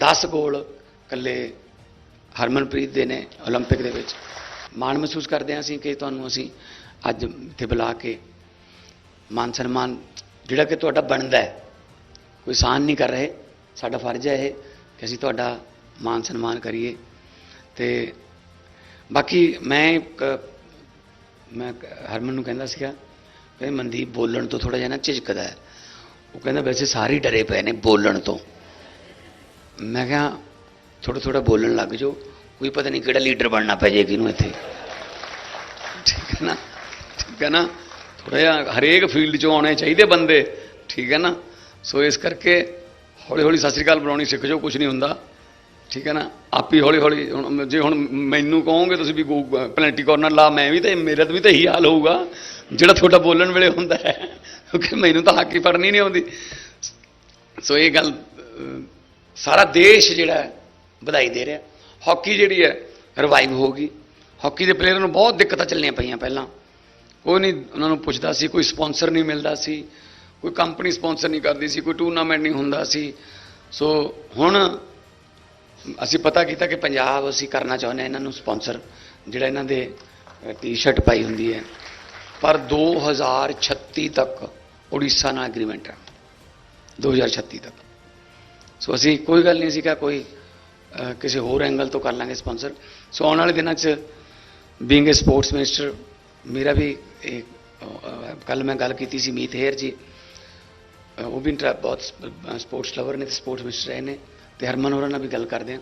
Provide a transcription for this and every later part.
10 ਗੋਲ ਕੱਲੇ ਹਰਮਨਪ੍ਰੀਤ ਦੇ ਨੇ 올림픽 ਦੇ ਵਿੱਚ ਮਾਣ ਮਹਿਸੂਸ ਕਰਦੇ ਹਾਂ ਅਸੀਂ ਕਿ ਤੁਹਾਨੂੰ ਅਸੀਂ ਅੱਜ ਇੱਥੇ ਬੁਲਾ ਕੇ ਮਾਨ ਸਨਮਾਨ ਜਿਹੜਾ ਕਿ ਤੁਹਾਡਾ ਬਣਦਾ ਹੈ ਕੋਈ ਸਾਨ ਨਹੀਂ ਕਰ ਰਹੇ ਸਾਡਾ ਫਰਜ਼ ਹੈ ਇਹ ਕਿ ਅਸੀਂ ਤੁਹਾਡਾ ਮਾਨ ਸਨਮਾਨ ਕਰੀਏ ਤੇ ਬਾਕੀ ਮੈਂ ਇੱਕ ਮੈਂ ਕ- ਹਰਮਨ ਨੂੰ ਕਹਿੰਦਾ ਸੀਗਾ ਕਿ ਮਨਦੀਪ ਬੋਲਣ ਤੋਂ ਥੋੜਾ ਜਿਹਾ ਨਾ ਝਿਜਕਦਾ ਹੈ ਉਹ ਕਹਿੰਦਾ ਵੈਸੇ ਸਾਰੇ ਹੀ ਡਰੇ ਪਏ ਨੇ ਬੋਲਣ ਤੋਂ ਮੈਂ ਕਿਹਾ ਥੋੜਾ ਥੋੜਾ ਬੋਲਣ ਲੱਗ ਜਾਓ, ਕੋਈ ਪਤਾ ਨਹੀਂ ਕਿਹੜਾ ਲੀਡਰ ਬਣਨਾ ਪੈ ਜੇ ਕਿਹਨੂੰ ਇੱਥੇ। ਠੀਕ ਹੈ ਨਾ? ਠੀਕ ਹੈ ਨਾ? ਥੋੜਾ ਜਿਹਾ ਹਰੇਕ ਫੀਲਡ 'ਚੋਂ ਆਉਣੇ ਚਾਹੀਦੇ ਬੰਦੇ। ਠੀਕ ਹੈ ਨਾ? ਸੋ ਇਸ ਕਰਕੇ ਹੌਲੀ ਹੌਲੀ ਸਤਿ ਸ੍ਰੀ ਅਕਾਲ ਬੁਲਾਉਣੀ ਸਿੱਖ ਜਾਓ ਕੁਝ ਨਹੀਂ ਹੁੰਦਾ। ਠੀਕ ਹੈ ਨਾ? ਆਪੀ ਹੌਲੀ ਹੌਲੀ, ਹੁਣ ਜੇ ਹੁਣ ਮੈਨੂੰ ਕਹੋਗੇ ਤੁਸੀਂ ਵੀ ਪਲੈਂਟੀ ਕਾਰਨਰ ਲਾ, ਮੈਂ ਵੀ ਤਾਂ ਮੇਰਾ ਵੀ ਤਾਂ ਇਹੀ ਹਾਲ ਹੋਊਗਾ। ਜਿਹੜਾ ਤੁਹਾਡਾ ਬੋਲਣ ਵੇਲੇ ਹੁੰਦਾ ਹੈ। ਕਿਉਂਕਿ ਮੈਨੂੰ ਤਾਂ ਹਾਕੀ ਪੜਨੀ ਨਹੀਂ ਆਉਂਦੀ। ਸੋ ਇਹ ਗੱਲ ਸਾਰਾ ਦੇਸ਼ ਜਿਹੜਾ ਵਧਾਈ ਦੇ ਰਿਹਾ। ਹਾਕੀ ਜਿਹੜੀ ਹੈ ਰਿਵਾਈਵ ਹੋ ਗਈ। ਹਾਕੀ ਦੇ ਪਲੇਅਰਾਂ ਨੂੰ ਬਹੁਤ ਦਿੱਕਤਾਂ ਚੱਲਣੀਆਂ ਪਈਆਂ ਪਹਿਲਾਂ। ਕੋਈ ਨਹੀਂ, ਉਹਨਾਂ ਨੂੰ ਪੁੱਛਦਾ ਸੀ, ਕੋਈ ਸਪਾਂਸਰ ਨਹੀਂ ਮਿਲਦਾ ਸੀ, ਕੋਈ ਕੰਪਨੀ ਸਪਾਂਸਰ ਨਹੀਂ ਕਰਦੀ ਸੀ, ਕੋਈ ਟੂਰਨਾਮੈਂਟ ਨਹੀਂ ਹੁੰਦਾ ਸੀ। ਸੋ ਹੁਣ ਅਸੀਂ ਪਤਾ ਕੀਤਾ ਕਿ ਪੰਜਾਬ ਅਸੀਂ ਕਰਨਾ ਚਾਹੁੰਦੇ ਹਾਂ ਇਹਨਾਂ ਨੂੰ ਸਪਾਂਸਰ ਜਿਹੜਾ ਇਹਨਾਂ ਦੇ ਟੀ-ਸ਼ਰਟ ਪਾਈ ਹੁੰਦੀ ਹੈ। ਪਰ 2036 ਤੱਕ ਉੜੀਸਾ ਨਾਲ ਐਗਰੀਮੈਂਟ ਹੈ। 2036 ਤੱਕ। ਸੋ ਅਸੀਂ ਕੋਈ ਗੱਲ ਨਹੀਂ ਸੀਗਾ, ਕੋਈ ਕਿਸੇ ਹੋਰ ਐਂਗਲ ਤੋਂ ਕਰ ਲਾਂਗੇ ਸਪਾਂਸਰ ਸੋ ਆਉਣ ਵਾਲੇ ਦਿਨਾਂ 'ਚ ਬੀਇੰਗ ਅ ਸਪੋਰਟਸ ਮਿਨਿਸਟਰ ਮੇਰਾ ਵੀ ਕੱਲ ਮੈਂ ਗੱਲ ਕੀਤੀ ਸੀ ਮੀਤ ਹੇਰ ਜੀ। ਉਹ ਵੀ ਇੰਟਰਾ ਬਹੁਤ ਸਪੋਰਟਸ ਲਵਰ ਨੇ ਤੇ ਸਪੋਰਟਸ ਮਿਨਿਸਟਰ ਰਹੇ ਨੇ ਤੇ ਹਰਮਨ ਹੋਰਾਂ ਨਾਲ ਵੀ ਗੱਲ ਕਰਦੇ ਹਾਂ।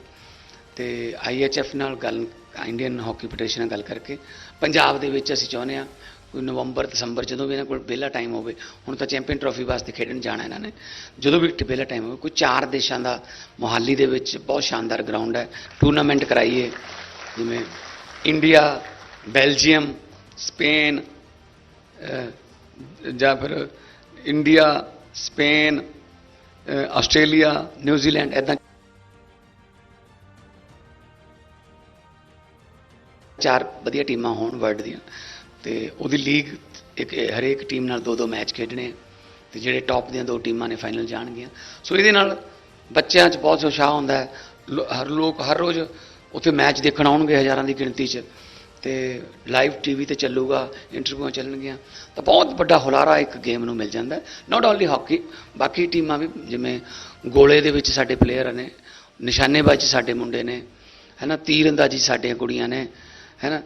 ਤੇ ਆਈਐਚਐਫ ਨਾਲ ਗੱਲ ਇੰਡੀਅਨ ਹਾਕੀ ਫੈਡਰੇਸ਼ਨ ਨਾਲ ਗੱਲ ਕਰਕੇ, ਪੰਜਾਬ ਦੇ ਵਿੱਚ ਅਸੀਂ ਚਾਹੁੰਦੇ ਹਾਂ ਕੋਈ ਨਵੰਬਰ, ਦਸੰਬਰ, ਜਦੋਂ ਵੀ ਇਹਨਾਂ ਕੋਲ ਵਿਹਲਾ ਟਾਈਮ ਹੋਵੇ, ਹੁਣ ਤਾਂ ਚੈਂਪੀਅਨ ਟਰਾਫੀ ਵਾਸਤੇ ਖੇਡਣ ਜਾਣਾ ਇਹਨਾਂ ਨੇ। ਜਦੋਂ ਵੀ ਵਿਹਲਾ ਟਾਈਮ ਹੋਵੇ, ਕੋਈ ਚਾਰ ਦੇਸ਼ਾਂ ਦਾ ਮੋਹਾਲੀ ਦੇ ਵਿੱਚ ਬਹੁਤ ਸ਼ਾਨਦਾਰ ਗਰਾਊਂਡ ਹੈ। ਟੂਰਨਾਮੈਂਟ ਕਰਾਈਏ, ਜਿਵੇਂ ਇੰਡੀਆ ਬੈਲਜੀਅਮ ਸਪੇਨ ਜਾਂ ਫਿਰ ਇੰਡੀਆ ਸਪੇਨ ਆਸਟ੍ਰੇਲੀਆ ਨਿਊਜ਼ੀਲੈਂਡ ਐਦਾਂ ਚਾਰ ਵਧੀਆ ਟੀਮਾਂ ਹੋਣ ਵਰਲਡ ਦੀਆਂ। ਤੇ ਉਹਦੀ ਲੀਗ ਇੱਕ ਹਰੇਕ ਟੀਮ ਨਾਲ ਦੋ ਦੋ ਮੈਚ ਖੇਡਣੇ ਤੇ ਜਿਹੜੇ ਟੌਪ ਦੀਆਂ ਦੋ ਟੀਮਾਂ ਨੇ ਫਾਈਨਲ ਜਾਣਗੀਆਂ। ਸੋ ਇਹਦੇ ਨਾਲ ਬੱਚਿਆਂ 'ਚ ਬਹੁਤ ਉਤਸ਼ਾਹ ਹੁੰਦਾ ਹੈ। ਹਰ ਲੋਕ ਹਰ ਰੋਜ਼ ਉੱਥੇ ਮੈਚ ਦੇਖਣ ਆਉਣਗੇ ਹਜ਼ਾਰਾਂ ਦੀ ਗਿਣਤੀ 'ਚ ਤੇ ਲਾਈਵ ਟੀਵੀ ਤੇ ਚੱਲੂਗਾ, ਇੰਟਰਵਿਊਆਂ ਚੱਲਣਗੀਆਂ। ਤਾਂ ਬਹੁਤ ਵੱਡਾ ਹੁਲਾਰਾ ਇੱਕ ਗੇਮ ਨੂੰ ਮਿਲ ਜਾਂਦਾ ਨਾਟ ਓਨਲੀ ਹਾਕੀ ਬਾਕੀ ਟੀਮਾਂ ਵੀ ਜਿਵੇਂ ਗੋਲੇ ਦੇ ਵਿੱਚ ਸਾਡੇ ਪਲੇਅਰ ਨੇ, ਨਿਸ਼ਾਨੇਬਾਜ਼ੀ ਸਾਡੇ ਮੁੰਡੇ ਨੇ ਹੈਨਾ ਤੀਰ ਅੰਦਾਜ਼ੀ ਸਾਡੀਆਂ ਕੁੜੀਆਂ ਨੇ ਹੈਨਾ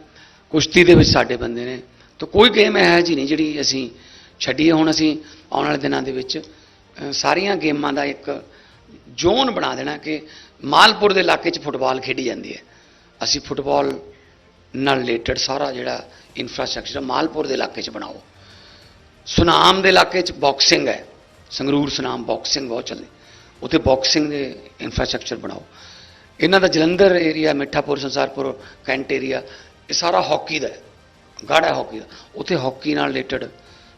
ਕੁਸ਼ਤੀ ਦੇ ਵਿੱਚ ਸਾਡੇ ਬੰਦੇ ਨੇ। ਤਾਂ ਕੋਈ ਗੇਮ ਹੈ ਜੀ ਨਹੀਂ ਜਿਹੜੀ ਅਸੀਂ ਛੱਡੀਏ। ਹੁਣ ਅਸੀਂ ਆਉਣ ਵਾਲੇ ਦਿਨਾਂ ਦੇ ਵਿੱਚ ਸਾਰੀਆਂ ਗੇਮਾਂ ਦਾ ਇੱਕ ਜ਼ੋਨ ਬਣਾ ਦੇਣਾ ਕਿ ਮਾਲਪੁਰ ਦੇ ਇਲਾਕੇ 'ਚ ਫੁੱਟਬਾਲ ਖੇਡੀ ਜਾਂਦੀ ਹੈ। ਅਸੀਂ ਫੁੱਟਬਾਲ ਨਾਲ ਰਿਲੇਟਡ ਸਾਰਾ ਜਿਹੜਾ ਇਨਫਰਾਸਟ੍ਰਕਚਰ ਮਾਲਪੁਰ ਦੇ ਇਲਾਕੇ 'ਚ ਬਣਾਓ। ਸੁਨਾਮ ਦੇ ਇਲਾਕੇ 'ਚ ਬਾਕਸਿੰਗ ਹੈ। ਸੰਗਰੂਰ, ਸੁਨਾਮ ਬਾਕਸਿੰਗ ਬਹੁਤ ਚੱਲਦੀ। ਉੱਥੇ ਬਾਕਸਿੰਗ ਦੇ ਇਨਫਰਾਸਟ੍ਰਕਚਰ ਬਣਾਓ। ਇਹਨਾਂ ਦਾ Jalandhar area Mithapur, Sansarpur, cantt area ਇਹ ਸਾਰਾ ਹਾਕੀ ਦਾ ਹੈ। ਗਾੜਾ ਹਾਕੀ ਦਾ। ਉੱਥੇ ਹਾਕੀ ਨਾਲ ਰਿਲੇਟਡ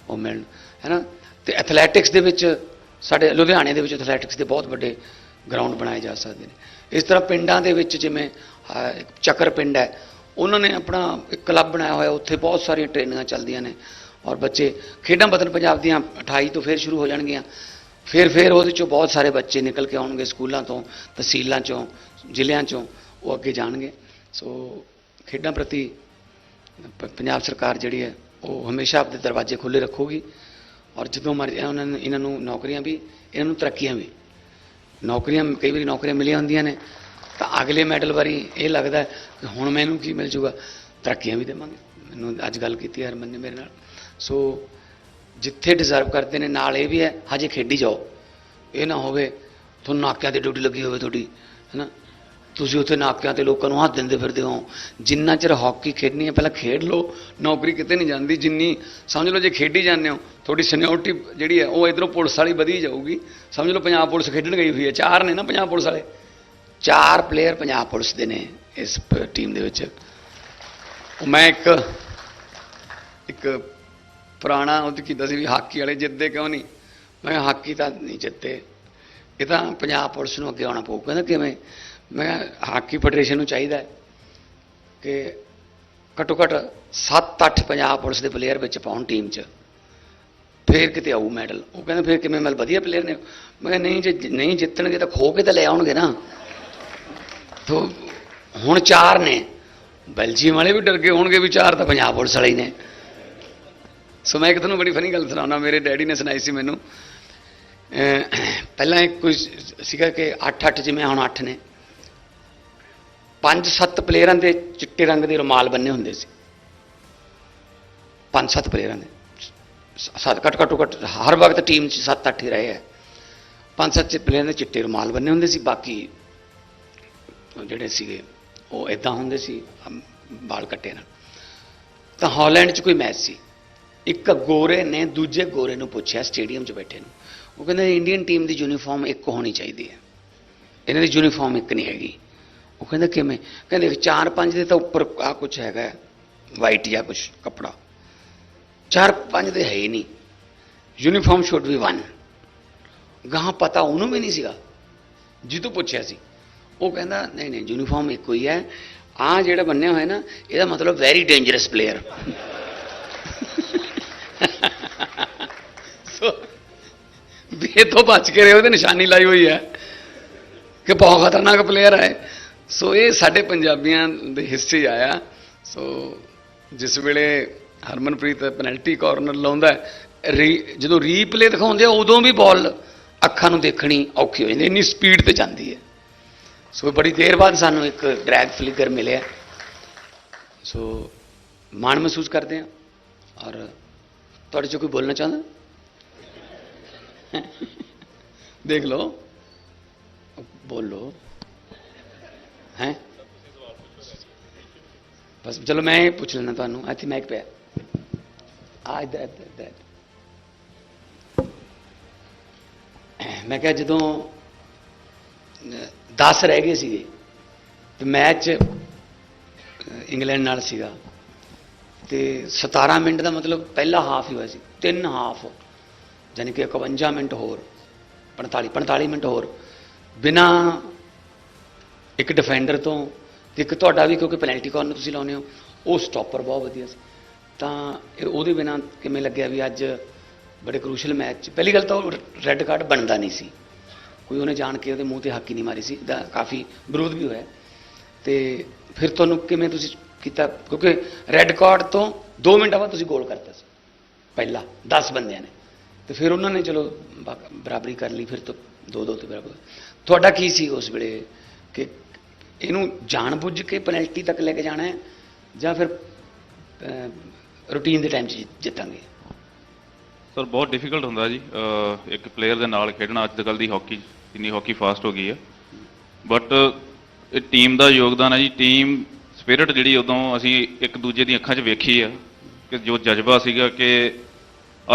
ਉਹ ਮਿਲਣ, ਹੈ ਨਾ? ਤੇ ਐਥਲੈਟਿਕਸ ਦੇ ਵਿੱਚ ਸਾਡੇ ਲੁਧਿਆਣੇ ਦੇ ਵਿੱਚ ਐਥਲੈਟਿਕਸ ਦੇ ਬਹੁਤ ਵੱਡੇ ਗਰਾਊਂਡ ਬਣਾਏ ਜਾ ਸਕਦੇ ਨੇ। ਇਸ ਤਰ੍ਹਾਂ ਪਿੰਡਾਂ ਦੇ ਵਿੱਚ ਜਿਵੇਂ ਚੱਕਰ ਪਿੰਡ ਹੈ, ਉਹਨਾਂ ਨੇ ਆਪਣਾ ਇੱਕ ਕਲੱਬ ਬਣਾਇਆ ਹੋਇਆ, ਉੱਥੇ ਬਹੁਤ ਸਾਰੀਆਂ ਟ੍ਰੇਨਿੰਗਾਂ ਚੱਲਦੀਆਂ ਨੇ। ਔਰ ਬੱਚੇ ਖੇਡਾਂ ਬਦਲ ਪੰਜਾਬ ਦੀਆਂ 28 ਤੋਂ ਫਿਰ ਸ਼ੁਰੂ ਹੋ ਜਾਣਗੀਆਂ। ਫਿਰ ਫਿਰ ਉਹਦੇ ਚੋਂ ਬਹੁਤ ਸਾਰੇ ਬੱਚੇ ਨਿਕਲ ਕੇ ਆਉਣਗੇ ਸਕੂਲਾਂ ਤੋਂ, ਤਹਿਸੀਲਾਂ ਚੋਂ, ਜ਼ਿਲ੍ਹਿਆਂ ਚੋਂ, ਉਹ ਅੱਗੇ ਜਾਣਗੇ। ਸੋ ਖੇਡਾਂ ਪ੍ਰਤੀ ਪੰਜਾਬ ਸਰਕਾਰ ਜਿਹੜੀ ਹੈ, ਉਹ ਹਮੇਸ਼ਾ ਆਪਣੇ ਦਰਵਾਜ਼ੇ ਖੁੱਲੇ ਰੱਖੂਗੀ ਔਰ ਜਦੋਂ ਮਰਜ਼ੀ ਉਹਨਾਂ ਨੂੰ, ਇਹਨਾਂ ਨੂੰ ਨੌਕਰੀਆਂ ਵੀ, ਇਹਨਾਂ ਨੂੰ ਤਰੱਕੀਆਂ ਵੀ। ਨੌਕਰੀਆਂ, ਕਈ ਵਾਰੀ ਨੌਕਰੀਆਂ ਮਿਲੀਆਂ ਹੁੰਦੀਆਂ ਨੇ, ਤਾਂ ਅਗਲੇ ਮੈਡਲ ਵਾਰੀ ਇਹ ਲੱਗਦਾ ਕਿ ਹੁਣ ਮੈਨੂੰ ਕੀ ਮਿਲ ਜੂਗਾ, ਤਰੱਕੀਆਂ ਵੀ ਦੇਵਾਂਗੇ। ਮੈਨੂੰ ਅੱਜ ਗੱਲ ਕੀਤੀ ਹਰਮਨ ਨੇ ਮੇਰੇ ਨਾਲ। ਸੋ ਜਿੱਥੇ ਡਿਜ਼ਰਵ ਕਰਦੇ ਨੇ, ਨਾਲ ਇਹ ਵੀ ਹੈ, ਹਜੇ ਖੇਡੀ ਜਾਓ। ਇਹ ਨਾ ਹੋਵੇ, ਤੁਹਾਨੂੰ ਨਾਕਿਆਂ ਤੇ ਡਿਊਟੀ ਲੱਗੀ ਹੋਵੇ ਤੁਹਾਡੀ, ਹੈਨਾ? ਤੁਸੀਂ ਉੱਥੇ ਨਾਕਿਆਂ ਤੇ ਲੋਕਾਂ ਨੂੰ ਹੱਥ ਦਿੰਦੇ ਫਿਰਦੇ ਹੋ। ਜਿੰਨਾ ਚਿਰ ਹਾਕੀ ਖੇਡਣੀ ਹੈ, ਪਹਿਲਾਂ ਖੇਡ ਲਓ। ਨੌਕਰੀ ਕਿਤੇ ਨਹੀਂ ਜਾਂਦੀ। ਜਿੰਨੀ ਸਮਝ ਲਓ, ਜੇ ਖੇਡੀ ਜਾਂਦੇ ਹੋ, ਤੁਹਾਡੀ ਸੀਨੀਅਰਟੀ ਜਿਹੜੀ ਹੈ, ਉਹ ਇਧਰੋਂ ਪੁਲਿਸ ਵਾਲੀ ਵਧੀ ਜਾਊਗੀ। ਸਮਝ ਲਓ, ਪੰਜਾਬ ਪੁਲਿਸ ਖੇਡਣ ਗਈ ਹੋਈ ਹੈ। ਚਾਰ ਨੇ ਨਾ ਪੰਜਾਬ ਪੁਲਿਸ ਵਾਲੇ। ਚਾਰ ਪਲੇਅਰ ਪੰਜਾਬ ਪੁਲਿਸ ਦੇ ਨੇ ਇਸ ਟੀਮ ਦੇ ਵਿੱਚ। ਮੈਂ ਇੱਕ ਇੱਕ ਪੁਰਾਣਾ ਉਹ ਕੀਤਾ ਸੀ ਵੀ ਹਾਕੀ ਵਾਲੇ ਜਿੱਤਦੇ ਕਿਉਂ ਨਹੀਂ? ਮੈਂ ਹਾਕੀ ਤਾਂ ਨਹੀਂ ਜਿੱਤੇ। ਇਹ ਤਾਂ ਪੰਜਾਬ ਪੁਲਿਸ ਨੂੰ ਅੱਗੇ ਆਉਣਾ ਪਊ। ਕਹਿੰਦਾ ਕਿਵੇਂ? ਮੈਂ ਕਿਹਾ ਹਾਕੀ ਫੈਡਰੇਸ਼ਨ ਨੂੰ ਚਾਹੀਦਾ ਹੈ ਕਿ ਘੱਟੋ ਘੱਟ 7-8 ਪੰਜਾਬ ਪੁਲਿਸ ਦੇ ਪਲੇਅਰ ਵਿੱਚ ਪਾਉਣ ਟੀਮ 'ਚ। ਫੇਰ ਕਿਤੇ ਆਊ ਮੈਡਲ ਉਹ ਕਹਿੰਦੇ ਫੇਰ ਕਿਵੇਂ ਮਤਲਬ ਵਧੀਆ ਪਲੇਅਰ ਨੇ? ਮੈਂ ਕਿਹਾ ਨਹੀਂ, ਜੇ ਨਹੀਂ ਜਿੱਤਣਗੇ ਤਾਂ ਖੋ ਕੇ ਤਾਂ ਲੈ ਆਉਣਗੇ ਨਾ। ਤੋ ਹੁਣ ਚਾਰ ਨੇ। ਬੈਲਜੀਅਮ ਵਾਲੇ ਵੀ ਡਰ ਗਏ ਹੋਣਗੇ ਵੀ ਚਾਰ ਤਾਂ ਪੰਜਾਬ ਪੁਲਿਸ ਵਾਲੇ ਹੀ ਨੇ। ਸੋ ਮੈਂ ਇੱਕ ਤੁਹਾਨੂੰ ਬੜੀ ਫਨੀ ਗੱਲ ਸੁਣਾਉਣਾ। ਮੇਰੇ ਡੈਡੀ ਨੇ ਸੁਣਾਈ ਸੀ ਮੈਨੂੰ। ਪਹਿਲਾਂ ਇੱਕ ਕੋਈ ਸੀਗਾ ਕਿ 8-8 ਜਿਵੇਂ ਹੁਣ 8 ਨੇ। ਪੰਜ ਸੱਤ ਪਲੇਅਰਾਂ ਦੇ ਚਿੱਟੇ ਰੰਗ ਦੇ ਰੁਮਾਲ ਬੰਨੇ ਹੁੰਦੇ ਸੀ। ਪੰਜ ਸੱਤ ਪਲੇਅਰਾਂ ਦੇ। ਸੱਤ ਘੱਟ ਘੱਟੋ ਘੱਟ ਹਰ ਵਕਤ ਟੀਮ 'ਚ ਸੱਤ ਅੱਠ ਹੀ ਰਹੇ ਹੈ ਪੰਜ ਸੱਤ ਪਲੇਅਰਾਂ ਦੇ ਚਿੱਟੇ ਰੁਮਾਲ ਬੰਨੇ ਹੁੰਦੇ ਸੀ। ਬਾਕੀ ਜਿਹੜੇ ਸੀਗੇ ਉਹ ਇਦਾਂ ਹੁੰਦੇ ਸੀ ਅਮ, ਵਾਲ ਕੱਟੇ ਨਾਲ। ਤਾਂ ਹਾਲੈਂਡ 'ਚ ਕੋਈ ਮੈਚ ਸੀ। ਇੱਕ ਗੋਰੇ ਨੇ ਦੂਜੇ ਗੋਰੇ ਨੂੰ ਪੁੱਛਿਆ ਸਟੇਡੀਅਮ 'ਚ ਬੈਠੇ ਨੂੰ। ਉਹ ਕਹਿੰਦੇ ਇੰਡੀਅਨ ਟੀਮ ਦੀ ਯੂਨੀਫਾਰਮ ਇੱਕ ਹੋਣੀ ਚਾਹੀਦੀ ਹੈ। ਇਹਨਾਂ ਦੀ ਯੂਨੀਫਾਰਮ ਇੱਕ ਨਹੀਂ ਹੈਗੀ। ਉਹ ਕਹਿੰਦਾ ਕਿਵੇਂ? ਕਹਿੰਦੇ ਚਾਰ ਪੰਜ ਦੇ ਤਾਂ ਉੱਪਰ ਆ ਕੁਝ ਹੈਗਾ ਵਾਈਟ ਜਾਂ ਕੁਝ ਕਪੜਾ। ਚਾਰ ਪੰਜ ਦੇ ਹੈ ਹੀ ਨਹੀਂ। ਯੂਨੀਫਾਰਮ ਸ਼ੁੱਡ ਬੀ ਵਨ ਗਾਹਾਂ ਪਤਾ ਉਹਨੂੰ ਵੀ ਨਹੀਂ ਸੀਗਾ। ਜਿੱਦੋਂ ਪੁੱਛਿਆ ਸੀ। ਉਹ ਕਹਿੰਦਾ, ਨਹੀਂ ਨਹੀਂ ਯੂਨੀਫਾਰਮ ਇੱਕੋ ਹੀ ਹੈ। ਆ ਜਿਹੜਾ ਬੰਨਿਆ ਹੋਇਆ ਨਾ, ਇਹਦਾ ਮਤਲਬ ਵੈਰੀ ਡੇਂਜਰਸ ਪਲੇਅਰ ਸੋ ਵੀ ਇਹ ਤੋਂ ਬਚ ਕੇ ਰਹੋ, ਉਹਦੇ ਨਿਸ਼ਾਨੀ ਲਾਈ ਹੋਈ ਹੈ। ਕਿ ਬਹੁਤ ਖਤਰਨਾਕ ਪਲੇਅਰ ਹੈ। ਸੋ ਇਹ ਸਾਡੇ ਪੰਜਾਬੀਆਂ ਦੇ ਹਿੱਸੇ ਆਇਆ। ਸੋ ਜਿਸ ਵੇਲੇ ਹਰਮਨਪ੍ਰੀਤ ਪੈਨਲਟੀ ਕਾਰਨਰ ਲਾਉਂਦਾ ਰੀ- ਜਦੋਂ ਰੀਪਲੇ ਦਿਖਾਉਂਦੇ ਆ, ਉਦੋਂ ਵੀ ਬਾਲ ਅੱਖਾਂ ਨੂੰ ਦੇਖਣੀ ਔਖੀ ਹੋ ਜਾਂਦੀ ਇੰਨੀ ਸਪੀਡ ਤੇ ਜਾਂਦੀ ਹੈ। ਸੋ ਬੜੀ ਦੇਰ ਬਾਅਦ ਸਾਨੂੰ ਇੱਕ ਡਰੈਗ ਫਲਿਕਰ ਮਿਲਿਆ। ਸੋ ਮਾਣ ਮਹਿਸੂਸ ਕਰਦੇ ਹਾਂ। ਔਰ ਤੁਹਾਡੇ ਚੋਂ ਕੋਈ ਬੋਲਣਾ ਚਾਹੁੰਦਾ? ਦੇਖ ਲਓ। ਬੋਲੋ। ਹੈ? ਬਸ ਚਲੋ ਮੈਂ ਇਹ ਪੁੱਛ ਲੈਣਾ ਤੁਹਾਨੂੰ, ਇੱਥੇ ਮੈਕ ਪਿਆ। ਆ ਇੱਧਰ ਇੱਧਰ ਇੱਧਰ ਮੈਂ ਕਿਹਾ ਜਦੋਂ 10 ਰਹਿ ਗਏ ਸੀਗੇ, ਤੇ ਮੈਚ ਇੰਗਲੈਂਡ ਨਾਲ ਸੀਗਾ। ਤੇ 17 ਮਿੰਟ ਦਾ ਮਤਲਬ ਪਹਿਲਾ ਹਾਫ ਹੀ ਹੋਇਆ ਸੀ। ਤਿੰਨ ਹਾਫ ਯਾਨੀ ਕਿ 51 ਮਿੰਟ ਹੋਰ 45 45 ਮਿੰਟ ਹੋਰ। ਬਿਨਾ ਇੱਕ ਡਿਫੈਂਡਰ ਤੋਂ ਇੱਕ ਤੁਹਾਡਾ ਵੀ ਕਿਉਂਕਿ ਪੈਨਲਟੀ ਕਾਰਨ ਤੁਸੀਂ ਲਾਉਂਦੇ ਹੋ, ਉਹ ਸਟਾਪਰ ਬਹੁਤ ਵਧੀਆ ਸੀ। ਤਾਂ ਇਹ ਉਹਦੇ ਬਿਨਾ ਕਿਵੇਂ ਲੱਗਿਆ ਵੀ ਅੱਜ ਬੜੇ ਕ੍ਰੂਸ਼ਲ ਮੈਚ 'ਚ। ਪਹਿਲੀ ਗੱਲ ਤਾਂ ਉਹ ਰੈੱਡ ਕਾਰਡ ਬਣਦਾ ਨਹੀਂ ਸੀ। ਕੋਈ ਉਹਨੇ ਜਾਣ ਕੇ ਉਹਦੇ ਮੂੰਹ ਤੇ ਹਾਕੀ ਨਹੀਂ ਮਾਰੀ ਸੀ। ਦਾ ਕਾਫੀ ਵਿਰੋਧ ਵੀ ਹੋਇਆ। ਤੇ ਫਿਰ ਤੁਹਾਨੂੰ ਕਿਵੇਂ ਤੁਸੀਂ ਕੀਤਾ? ਕਿਉਂਕਿ ਰੈੱਡ ਕਾਰਡ ਤੋਂ 2 ਮਿੰਟਾਂ ਬਾਅਦ ਤੁਸੀਂ ਗੋਲ ਕਰਤਾ ਸੀ। ਪਹਿਲਾ 10 ਬੰਦਿਆਂ ਨੇ। ਤੇ ਫਿਰ ਉਹਨਾਂ ਨੇ ਚਲੋ ਬਾ- ਬਰਾਬਰੀ ਕਰ ਲਈ, ਫਿਰ ਤੋਂ 2-2 ਤੇ ਬਰਾਬਰ। ਤੁਹਾਡਾ ਕੀ ਸੀ ਉਸ ਵੇਲੇ ਕਿ ਇਹਨੂੰ ਜਾਣਬੁੱਝ ਕੇ ਪੈਨਲਟੀ ਤੱਕ ਲੈ ਕੇ ਜਾਣਾ ਹੈ ਜਾਂ ਫਿਰ ਰੂਟੀਨ ਦੇ ਟਾਈਮ 'ਚ ਜਿੱਤ- ਜਿੱਤਾਂਗੇ? ਸਰ ਬਹੁਤ ਡਿਫਿਕਲਟ ਹੁੰਦਾ ਜੀ। ਇੱਕ ਪਲੇਅਰ ਦੇ ਨਾਲ ਖੇਡਣਾ ਅੱਜ ਕੱਲ੍ਹ ਦੀ ਹਾਕੀ ਇੰਨੀ ਹਾਕੀ ਫਾਸਟ ਹੋ ਗਈ ਹੈ। ਬਟ ਇਹ ਟੀਮ ਦਾ ਯੋਗਦਾਨ ਹੈ ਜੀ। ਟੀਮ ਸਪਿਰਿਟ ਜਿਹੜੀ ਉਦੋਂ ਅਸੀਂ ਇੱਕ ਦੂਜੇ ਦੀਆਂ ਅੱਖਾਂ 'ਚ ਵੇਖੀ ਆ ਕਿ ਜੋ ਜਜ਼ਬਾ ਸੀਗਾ ਕਿ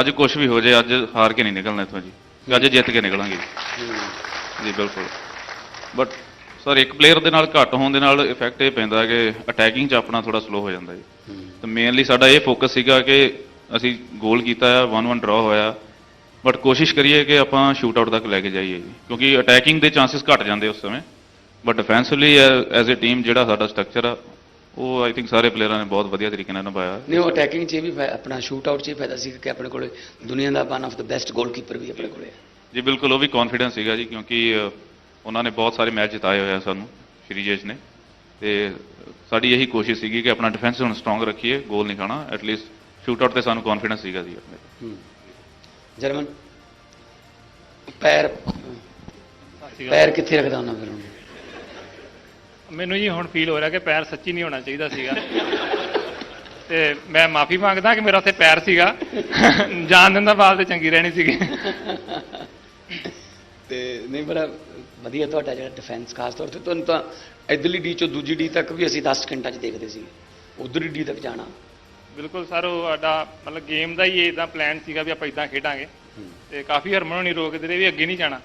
ਅੱਜ ਕੁਝ ਵੀ ਹੋ ਜਾਏ ਅੱਜ ਹਾਰ ਕੇ ਨਹੀਂ ਨਿਕਲਣਾ ਇੱਥੋਂ ਜੀ। ਅੱਜ ਜਿੱਤ ਕੇ ਨਿਕਲਾਂਗੇ। ਜੀ ਬਿਲਕੁਲ। ਬਟ ਸਰ ਇੱਕ ਪਲੇਅਰ ਦੇ ਨਾਲ ਘੱਟ ਹੋਣ ਦੇ ਨਾਲ ਇਫੈਕਟ ਇਹ ਪੈਂਦਾ ਕਿ ਅਟੈਕਿੰਗ 'ਚ ਆਪਣਾ ਥੋੜਾ ਸਲੋ ਹੋ ਜਾਂਦਾ ਜੀ। ਤੇ ਮੇਨਲੀ ਸਾਡਾ ਇਹ ਫੋਕਸ ਸੀਗਾ ਕਿ ਅਸੀਂ ਗੋਲ ਕੀਤਾ ਆ 1-1 ਡਰਾ ਹੋਇਆ। ਬਟ ਕੋਸ਼ਿਸ਼ ਕਰੀਏ ਕਿ ਆਪਾਂ ਸ਼ੂਟ ਆਊਟ ਤੱਕ ਲੈ ਕੇ ਜਾਈਏ ਜੀ। ਕਿਉਂਕਿ ਅਟੈਕਿੰਗ ਦੇ ਚਾਂਸਸ ਘਟ ਜਾਂਦੇ ਉਸ ਸਮੇਂ। But defensively as a team ਜਿਹੜਾ ਸਾਡਾ ਸਟਰਕਚਰ ਆ ਉਹ ਆਈ ਥਿੰਕ ਸਾਰੇ ਪਲੇਅਰਾਂ ਨੇ ਬਹੁਤ ਵਧੀਆ ਤਰੀਕੇ ਨਾਲ ਨਿਭਾਇਆ। ਨਹੀਂ ਉਹ ਅਟੈਕਿੰਗ 'ਚ ਇਹ ਵੀ ਆਪਣਾ ਸ਼ੂਟ ਆਊਟ 'ਚ ਇਹ ਫਾਇਦਾ ਸੀ ਕਿ ਆਪਣੇ ਕੋਲੇ ਦੁਨੀਆ ਦਾ one of the best goalkeeper ਵੀ ਆਪਣੇ ਕੋਲੇ ਹੈ ਜੀ ਬਿਲਕੁਲ ਉਹ ਵੀ ਕੌਨਫੀਡੈਂਸ ਸੀਗਾ ਜੀ ਕਿਉਂਕਿ ਉਹਨਾਂ ਨੇ ਬਹੁਤ ਸਾਰੇ ਮੈਚ ਜਿਤਾਏ ਹੋਏ ਆ ਸਾਨੂੰ ਸ਼੍ਰੀ ਜੇਸ਼ ਨੇ। ਤੇ ਸਾਡੀ ਇਹੀ ਕੋਸ਼ਿਸ਼ ਸੀਗੀ ਕਿ ਆਪਣਾ ਡਿਫੈਂਸ ਹੁਣ ਸਟਰੋਂਗ ਰੱਖੀਏ ਗੋਲ ਨਹੀਂ ਖਾਣਾ ਐਟਲੀਸਟ ਸ਼ੂਟ ਆਊਟ ਤੇ ਸਾਨੂੰ ਕੌਨਫੀਡੈਂਸ ਸੀਗਾ ਜੀ ਆਪਣੇ ਹੂੰ। ਜਰਮਨ ਪੈਰ ਪੈਰ ਕਿੱਥੇ ਰੱਖਦਾ ਹੁੰਦਾ ਫਿਰ ਹੁਣ? ਮੈਨੂੰ ਜੀ ਹੁਣ ਫੀਲ ਹੋ ਰਿਹਾ ਕਿ ਪੈਰ ਸੱਚੀ ਨਹੀਂ ਹੋਣਾ ਚਾਹੀਦਾ ਸੀਗਾ। ਤੇ ਮੈਂ ਮਾਫੀ ਮੰਗਦਾ ਕਿ ਮੇਰਾ ਉੱਥੇ ਪੈਰ ਸੀਗਾ। ਜਾਣ ਦਿੰਦਾ ਬਾਲ ਤੇ ਚੰਗੀ ਰਹਿਣੀ ਸੀਗੀ। ਤੇ ਨਹੀਂ ਬੜਾ ਵਧੀਆ ਤੁਹਾਡਾ ਜਿਹੜਾ ਡਿਫੈਂਸ ਖਾਸ ਤੌਰ ਤੇ ਤੁਹਾਨੂੰ ਤਾਂ ਇਧਰਲੀ ਡੀ ਚੋਂ ਦੂਜੀ ਡੀ ਤੱਕ ਵੀ ਅਸੀਂ 10 ਸਕਿੰਟਾਂ 'ਚ ਦੇਖਦੇ ਸੀ। ਉਧਰਲੀ ਡੀ ਤੱਕ ਜਾਣਾ। ਬਿਲਕੁਲ ਸਰ ਉਹ ਸਾਡਾ ਮਤਲਬ ਗੇਮ ਦਾ ਹੀ ਇਦਾਂ ਪਲਾਨ ਸੀਗਾ ਵੀ ਆਪਾਂ ਇਦਾਂ ਖੇਡਾਂਗੇ। ਤੇ ਕਾਫੀ ਹਰਮਨ ਹੋਣੀ ਰੋਕਦੇ ਵੀ ਅੱਗੇ ਨਹੀਂ ਜਾਣਾ।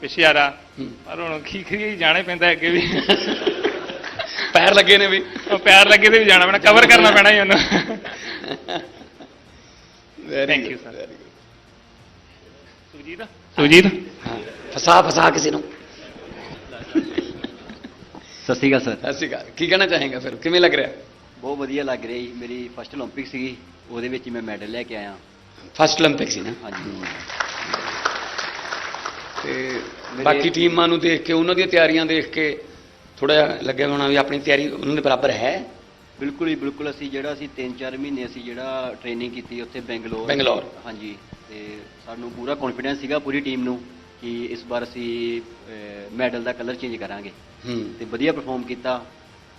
ਪਿੱਛੇ ਆ ਰਾ। ਹੂੰ। ਪਰ ਹੁਣ ਕੀ ਕਰੀਏ ਜਾਣਾ ਪੈਂਦਾ ਅੱਗੇ ਵੀ। ਪੈਰ ਲੱਗੇ ਨੇ ਵੀ। ਉਹ ਪੈਰ ਲੱਗੇ ਤੇ ਵੀ ਜਾਣਾ ਪੈਣਾ ਕਵਰ ਕਰਨਾ ਪੈਣਾ ਹੀ ਉਹਨੂੰ। Sir. very good. ਸੁਜੀਤ ਸੁਜੀਤ ਹਾਂ ਫਸਾ ਫਸਾ ਕਿਸੇ ਨੂੰ। ਸਤਿ ਸ਼੍ਰੀ ਅਕਾਲ ਸਰ ਸਤਿ ਸ਼੍ਰੀ ਅਕਾਲ ਕੀ ਕਹਿਣਾ ਚਾਹੇਗਾ ਫਿਰ ਕਿਵੇਂ ਲੱਗ ਰਿਹਾ ਬਹੁਤ ਵਧੀਆ ਲੱਗ ਰਿਹਾ ਜੀ ਮੇਰੀ ਫਸਟ 올림픽 ਸੀਗੀ ਉਹਦੇ ਵਿੱਚ ਹੀ ਮੈਂ ਮੈਡਲ ਲੈ ਕੇ ਆਇਆ ਫਸਟ 올림픽 ਸੀ ਨਾ ਹਾਂਜੀ ਤੇ ਮੇਰੇ- ਬਾਕੀ ਟੀਮਾਂ ਨੂੰ ਦੇਖ ਕੇ ਉਹਨਾਂ ਦੀਆਂ ਤਿਆਰੀਆਂ ਦੇਖ ਕੇ ਥੋੜਾ ਲੱਗਿਆ ਹੋਣਾ ਵੀ ਆਪਣੀ ਤਿਆਰੀ ਉਹਨਾਂ ਦੇ ਬਰਾਬਰ ਹੈ ਬਿਲਕੁਲ ਹੀ ਬਿਲਕੁਲ ਅਸੀਂ ਜਿਹੜਾ ਅਸੀਂ 3-4 ਮਹੀਨੇ ਅਸੀਂ ਜਿਹੜਾ ਟ੍ਰੇਨਿੰਗ ਕੀਤੀ ਉੱਥੇ ਬੈਂਗਲੌਰ ਬੰਗਲੌਰ। ਹਾਂਜੀ ਤੇ ਸਾਨੂੰ ਪੂਰਾ ਕੌਨਫੀਡੈਂਸ ਸੀਗਾ ਪੂਰੀ ਟੀਮ ਨੂੰ ਕਿ ਇਸ ਵਾਰ ਅਸੀਂ ਮੈਡਲ ਦਾ ਕਲਰ ਚੇਂਜ ਕਰਾਂਗੇ ਹੂੰ। ਤੇ ਵਧੀਆ ਪਰਫਾਰਮ ਕੀਤਾ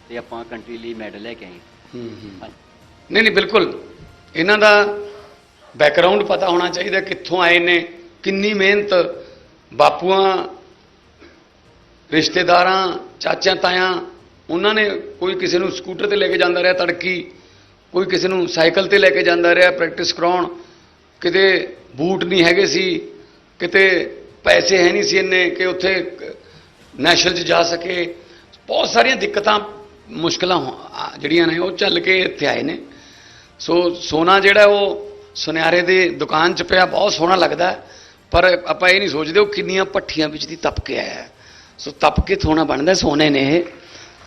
ਤੇ ਆਪਾਂ ਕੰਟਰੀ ਲਈ ਮੈਡਲ ਲੈ ਕੇ ਆਏ। ਹੂੰ ਹੂੰ। ਨਹੀਂ ਨਹੀਂ ਬਿਲਕੁਲ। ਇਹਨਾਂ ਦਾ ਬੈਕਗ੍ਰਾਉਂਡ ਪਤਾ ਹੋਣਾ ਚਾਹੀਦਾ ਕਿੱਥੋਂ ਆਏ ਨੇ ਕਿੰਨੀ ਮਿਹਨਤ ਬਾਪੂਆਂ ਰਿਸ਼ਤੇਦਾਰਾਂ ਚਾਚਿਆਂ ਤਾਇਆਂ ਉਹਨਾਂ ਨੇ ਕੋਈ ਕਿਸੇ ਨੂੰ ਸਕੂਟਰ ਤੇ ਲੈ ਕੇ ਜਾਂਦਾ ਰਿਹਾ ਤੜਕੀ ਕੋਈ ਕਿਸੇ ਨੂੰ ਸਾਈਕਲ ਤੇ ਲੈ ਕੇ ਜਾਂਦਾ ਰਿਹਾ ਪ੍ਰੈਕਟਿਸ ਕਰਾਉਣ। ਕਿਤੇ ਬੂਟ ਨਹੀਂ ਹੈਗੇ ਸੀ ਕਿਤੇ ਪੈਸੇ ਹੈ ਨਹੀਂ ਸੀ ਇੰਨੇ ਕਿ ਉੱਥੇ ਨੈਸ਼ਨਲ 'ਚ ਜਾ ਸਕੇ। ਬਹੁਤ ਸਾਰੀਆਂ ਦਿੱਕਤਾਂ, ਮੁਸ਼ਕਲਾਂ ਹੋ- ਜਿਹੜੀਆਂ ਨੇ, ਉਹ ਚੱਲ ਕੇ ਇੱਥੇ ਆਏ ਨੇ। ਸੋ ਸੋਨਾ ਜਿਹੜਾ ਉਹ ਸੁਨਿਆਰੇ ਦੇ ਦੁਕਾਨ 'ਚ ਪਿਆ, ਬਹੁਤ ਸੋਹਣਾ ਲੱਗਦਾ ਪਰ ਆਪਾਂ ਇਹ ਨਹੀਂ ਸੋਚਦੇ ਉਹ ਕਿੰਨੀਆਂ ਪੱਠੀਆਂ ਵਿੱਚ ਦੀ ਤਪ ਕੇ ਆਇਆ ਸੋ ਤਪ ਕੇ ਥੋਣਾ ਬਣਦਾ, ਸੋਨੇ ਨੇ ਇਹ।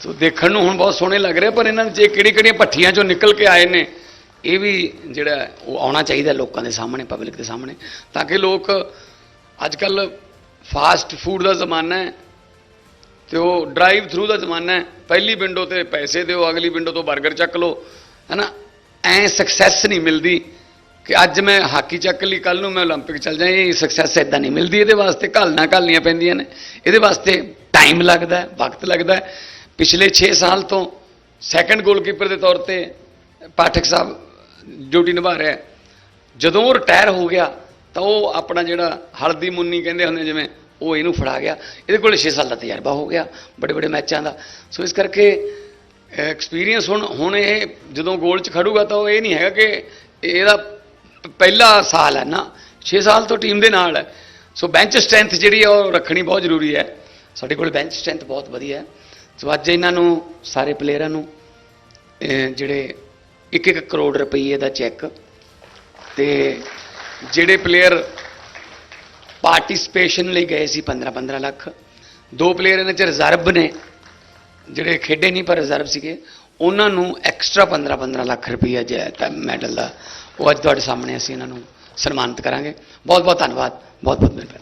ਸੋ ਦੇਖਣ ਨੂੰ ਹੁਣ ਬਹੁਤ ਸੋਹਣੇ ਲੱਗ ਰਹੇ, ਪਰ ਇਹਨਾਂ ਵਿੱਚ ਕਿਹੜੀ ਕਿਹੜੀਆਂ ਪੱਠੀਆਂ 'ਚੋਂ ਨਿਕਲ ਕੇ ਆਏ ਨੇ, ਇਹ ਵੀ ਜਿਹੜਾ ਉਹ ਆਉਣਾ ਚਾਹੀਦਾ ਲੋਕਾਂ ਦੇ ਸਾਹਮਣੇ ਪਬਲਿਕ ਦੇ ਸਾਹਮਣੇ। ਤਾਂ ਕਿ ਲੋਕ ਅੱਜ ਕੱਲ ਫਾਸਟ ਫੂਡ ਦਾ ਜ਼ਮਾਨਾ ਹੈ ਤੇ ਉਹ ਡਰਾਈਵ ਥਰੂ ਦਾ ਜ਼ਮਾਨਾ ਹੈ। ਪਹਿਲੀ ਵਿੰਡੋ ਤੇ ਪੈਸੇ ਦਿਓ, ਅਗਲੀ ਵਿੰਡੋ ਤੋਂ 버ਗਰ ਚੱਕ ਲਓ। ਹੈਨਾ? ਐ ਸਕਸੈਸ ਨਹੀਂ ਮਿਲਦੀ ਕਿ ਅੱਜ ਮੈਂ ਹਾਕੀ ਚੱਕ ਲਈ ਕੱਲ ਨੂੰ ਮੈਂ 올림픽 ਚੱਲ ਜਾਏ ਇਹ ਸਕਸੈਸ ਇਦਾਂ ਨਹੀਂ ਮਿਲਦੀ। ਇਹਦੇ ਵਾਸਤੇ ਘਾਲਣਾ ਘਾਲਣੀਆਂ ਪੈਂਦੀਆਂ ਨੇ। ਇਹਦੇ ਵਾਸਤੇ ਟਾਈਮ ਲੱਗਦਾ ਵਕਤ ਲੱਗਦਾ ਪਿਛਲੇ 6 ਸਾਲ ਤੋਂ ਸੈਕੰਡ ਗੋਲਕੀਪਰ ਦੇ ਤੌਰ ਤੇ ਪਾਠਕ ਸਾਹਿਬ ਡਿਊਟੀ ਨਿਭਾ ਰਿਹਾ ਜਦੋਂ ਉਹ ਰਿਟਾਇਰ ਹੋ ਗਿਆ, ਤਾਂ ਉਹ ਆਪਣਾ ਜਿਹੜਾ ਹਲਦੀ ਮੁੰਨੀ ਕਹਿੰਦੇ ਹੁੰਦੇ ਜਿਵੇਂ ਉਹ ਇਹਨੂੰ ਫੜਾ ਗਿਆ। ਇਹਦੇ ਕੋਲ 6 ਸਾਲ ਦਾ ਤਜਰਬਾ ਹੋ ਗਿਆ, ਬੜੇ ਬੜੇ ਮੈਚਾਂ ਦਾ। ਸੋ ਇਸ ਕਰਕੇ ਐਕਸਪੀਰੀਅੰਸ ਹੁਣ ਹੁਣ ਇਹ ਜਦੋਂ ਗੋਲ 'ਚ ਖੜੂਗਾ ਤਾਂ ਉਹ ਇਹ ਨਹੀਂ ਹੈਗਾ ਕਿ ਇਹਦਾ ਪਹਿਲਾ ਸਾਲ ਹੈ ਨਾ। 6 ਸਾਲ ਤੋਂ ਟੀਮ ਦੇ ਨਾਲ ਹੈ। ਸੋ ਬੈਂਚ ਸਟਰੈਂਥ ਜਿਹੜੀ ਹੈ ਉਹ ਰੱਖਣੀ ਬਹੁਤ ਜ਼ਰੂਰੀ ਹੈ। ਸਾਡੇ ਕੋਲ ਬੈਂਚ ਸਟਰੈਂਥ ਬਹੁਤ ਵਧੀਆ ਹੈ। ਸੋ ਅੱਜ ਇਹਨਾਂ ਨੂੰ, ਸਾਰੇ ਪਲੇਅਰਾਂ ਨੂੰ ਜਿਹੜੇ 1-1 ਕਰੋੜ ਰੁਪਏ ਦਾ ਚੈੱਕ ਤੇ ਜਿਹੜੇ ਪਲੇਅਰ ਪਾਰਟਿਸਿਪੇਸ਼ਨ ਲਈ ਗਏ ਸੀ 15-15 ਲੱਖ। ਦੋ ਪਲੇਅਰ ਇਹਨਾਂ ਚ ਰਿਜ਼ਰਵ ਨੇ, ਜਿਹੜੇ ਖੇਡੇ ਨਹੀਂ ਪਰ ਰਿਜ਼ਰਵ ਸੀਗੇ। ਉਹਨਾਂ ਨੂੰ ਐਕਸਟਰਾ 15-15 ਲੱਖ ਰੁਪਈਆ ਜਿਹੜਾ ਮੈਡਲ ਦਾ, ਉਹ ਅੱਜ ਤੁਹਾਡੇ ਸਾਹਮਣੇ ਅਸੀਂ ਇਹਨਾਂ ਨੂੰ ਸਨਮਾਨਿਤ ਕਰਾਂਗੇ। ਬਹੁਤ ਬਹੁਤ ਧੰਨਵਾਦ ਬਹੁਤ ਬਹੁਤ ਮਿਹਰਬਾਨੀ।